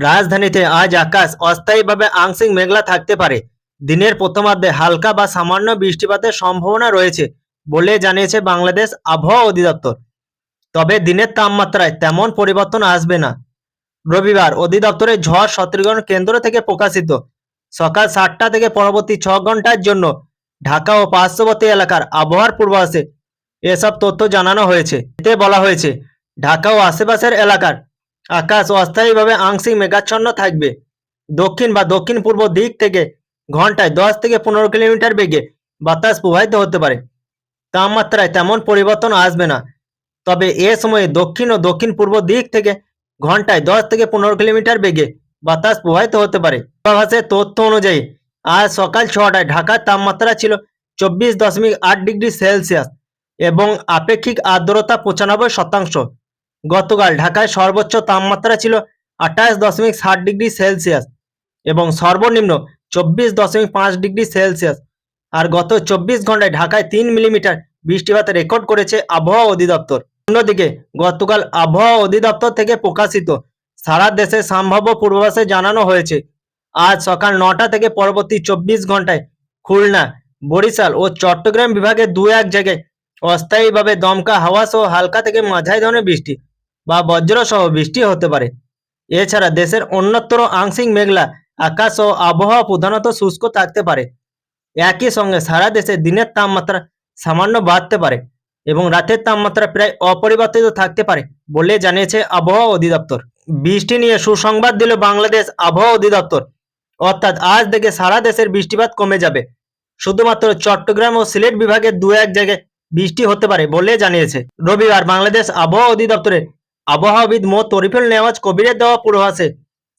রাজধানীতে আজ আকাশ অস্থায়ীভাবে আংশিক মেঘলা থাকতে পারে। দিনের প্রথমার্ধে হালকা বা সামান্য বৃষ্টিপাতের সম্ভাবনা রয়েছে বলে জানিয়েছে বাংলাদেশ আবহাওয়া অধিদপ্তর। তবে দিনের তাপমাত্রায় তেমন পরিবর্তন আসবে না। রবিবার অধিদপ্তরের ঝড় সতর্কীকরণ কেন্দ্র থেকে প্রকাশিত। সকাল সাতটা থেকে পরবর্তী ছ ঘণ্টার জন্য ঢাকা ও পার্শ্ববর্তী এলাকার আবহাওয়ার পূর্বাভাসে এসব তথ্য জানানো হয়েছে। এতে বলা হয়েছে, ঢাকা ও আশেপাশের এলাকার আকাশ অস্থায়ীভাবে আংশিক মেঘাচ্ছন্ন থাকবে। দক্ষিণ বা দক্ষিণ পূর্ব দিক থেকে ঘন্টায় দশ থেকে পনেরো কিলোমিটার বেগে বাতাস প্রবাহিত হতে পারে। তাপমাত্রায় তেমন পরিবর্তন আসবে না। তবে এ সময়ে দক্ষিণ ও দক্ষিণ পূর্ব দিক থেকে ঘন্টায় দশ থেকে পনেরো কিলোমিটার বেগে বাতাস প্রবাহিত হতে পারে। পূর্বাভাসের তথ্য অনুযায়ী, আজ সকাল ছটায় ঢাকার তাপমাত্রা ছিল চব্বিশ দশমিক আট ডিগ্রি সেলসিয়াস এবং আপেক্ষিক আর্দ্রতা পঁচানব্বই শতাংশ। গতকাল ঢাকায় সর্বোচ্চ তাপমাত্রা ছিল আঠাশ দশমিক ষাট ডিগ্রি সেলসিয়াস এবং সর্বনিম্ন চব্বিশ দশমিক পাঁচ ডিগ্রি সেলসিয়াস। আর গত চব্বিশ ঘন্টায় ঢাকায় তিন মিলিমিটার বৃষ্টিপাত রেকর্ড করেছে আবহাওয়া অধিদপ্তর। অন্যদিকে, গতকাল আবহাওয়া অধিদপ্তর থেকে প্রকাশিত সারা দেশে সম্ভাব্য পূর্বাভাসে জানানো হয়েছে, আজ সকাল নটা থেকে পরবর্তী চব্বিশ ঘন্টায় খুলনা, বরিশাল ও চট্টগ্রাম বিভাগে দু এক জায়গায় অস্থায়ীভাবে দমকা হাওয়া সহ হালকা থেকে মাঝারি ধরনের বৃষ্টি বা বজ্র সহ বৃষ্টি হতে পারে। এছাড়া দেশের অন্যত্র আংশিক মেঘলা আকাশ ও আবহাওয়া প্রধানত শুষ্ক থাকতে পারে। একই সঙ্গে সারা দেশে দিনের তাপমাত্রা সামান্য বাড়তে পারে এবং রাতের তাপমাত্রা প্রায় অপরিবর্তিত থাকতে পারে বলে জানিয়েছে আবহাওয়া অধিদপ্তর। বৃষ্টি নিয়ে সুসংবাদ দিল বাংলাদেশ আবহাওয়া অধিদপ্তর। অর্থাৎ আজ থেকে সারা দেশের বৃষ্টিপাত কমে যাবে। শুধুমাত্র চট্টগ্রাম ও সিলেট বিভাগের দু এক জায়গায় বৃষ্টি হতে পারে বলে জানিয়েছে। রবিবার বাংলাদেশ আবহাওয়া অধিদপ্তরের আবহাওয়াবিদ মো তরিফুল নেওয়াজ কবিরের দেওয়া পূর্বাভাসে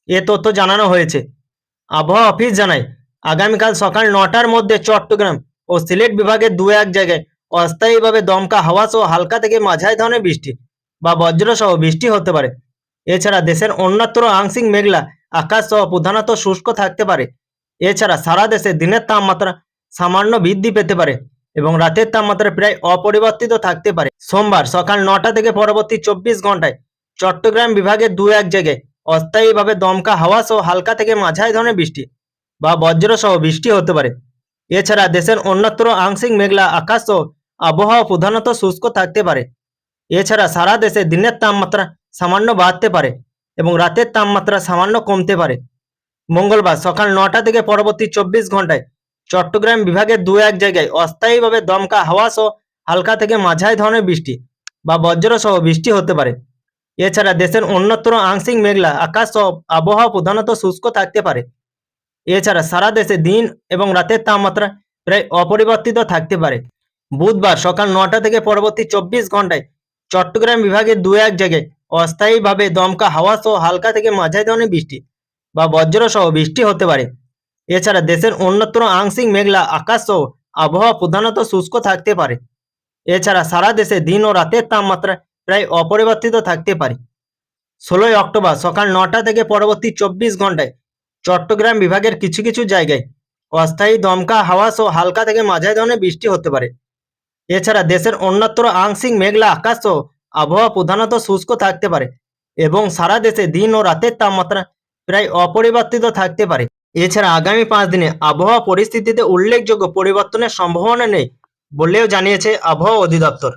এ তথ্য জানানো হয়েছে। আবহাওয়া অফিস জানায়, আগামীকাল সকাল নটার মধ্যে চট্টগ্রাম ও সিলেট বিভাগের দু এক জায়গায় অস্থায়ীভাবে দমকা হাওয়া সহ হালকা থেকে মাঝারি ধরনের বৃষ্টি বা বজ্র সহ বৃষ্টি হতে পারে। এছাড়া দেশের অন্যত্র আংশিক মেঘলা আকাশ সহ প্রধানত শুষ্ক থাকতে পারে। এছাড়া সারা দেশে দিনের তাপমাত্রা সামান্য বৃদ্ধি পেতে পারে। এবং রাতের তাপমাত্রা প্রায় অপরিবর্তিত থাকতে পারে। সোমবার সকাল নটা থেকে পরবর্তী চব্বিশ ঘন্টায় চট্টগ্রাম বিভাগের দু এক জায়গায় অস্থায়ীভাবে দমকা হাওয়া সহ হালকা থেকে মাঝারি ধরনের বৃষ্টি বা বজ্র সহ বৃষ্টি হতে পারে। এছাড়া দেশের অন্যত্র আংশিক মেঘলা আকাশ সহ আবহাওয়া প্রধানত শুষ্ক থাকতে পারে। এছাড়া সারা দেশে দিনের তাপমাত্রা সামান্য বাড়তে পারে এবং রাতের তাপমাত্রা সামান্য কমতে পারে। মঙ্গলবার সকাল নটা থেকে পরবর্তী চব্বিশ ঘন্টায় চট্টগ্রাম বিভাগের দু এক জায়গায় অস্থায়ীভাবে দমকা হাওয়া সহ হালকা থেকে মাঝারি ধরনের বৃষ্টি বা বজ্র সহ বৃষ্টি হতে পারে। এছাড়া দেশের অন্যত্র আংশিক মেঘলা আকাশ সহ আবহাওয়া প্রধানত শুষ্ক থাকতে পারে। এছাড়া সারা দেশে দিন এবং রাতের তাপমাত্রা প্রায় অপরিবর্তিত থাকতে পারে। বুধবার সকাল নটা থেকে পরবর্তী চব্বিশ ঘন্টায় চট্টগ্রাম বিভাগের দু এক জায়গায় অস্থায়ীভাবে দমকা হাওয়া সহ হালকা থেকে মাঝারি ধরনের বৃষ্টি বা বজ্র সহ বৃষ্টি হতে পারে। এছাড়া দেশের অন্যত্র আংশিক মেঘলা আকাশ সহ আবহাওয়া প্রধানত শুষ্ক থাকতে পারে। এছাড়া সারা দেশে দিন ও রাতের তাপমাত্রা প্রায় অপরিবর্তিত থাকতে পারে। ষোলোই অক্টোবর সকাল নটা থেকে পরবর্তী চব্বিশ ঘন্টায় চট্টগ্রাম বিভাগের কিছু কিছু জায়গায় অস্থায়ী দমকা হাওয়া সহ হালকা থেকে মাঝারি ধরনের বৃষ্টি হতে পারে। এছাড়া দেশের অন্যত্র আংশিক মেঘলা আকাশ সহ আবহাওয়া প্রধানত শুষ্ক থাকতে পারে এবং সারা দেশে দিন ও রাতের তাপমাত্রা প্রায় অপরিবর্তিত থাকতে পারে। এছাড়া আগামী পাঁচ দিনে আবহাওয়া পরিস্থিতিতে উল্লেখযোগ্য পরিবর্তনের সম্ভাবনা নেই বলেও জানিয়েছে আবহাওয়া অধিদপ্তর।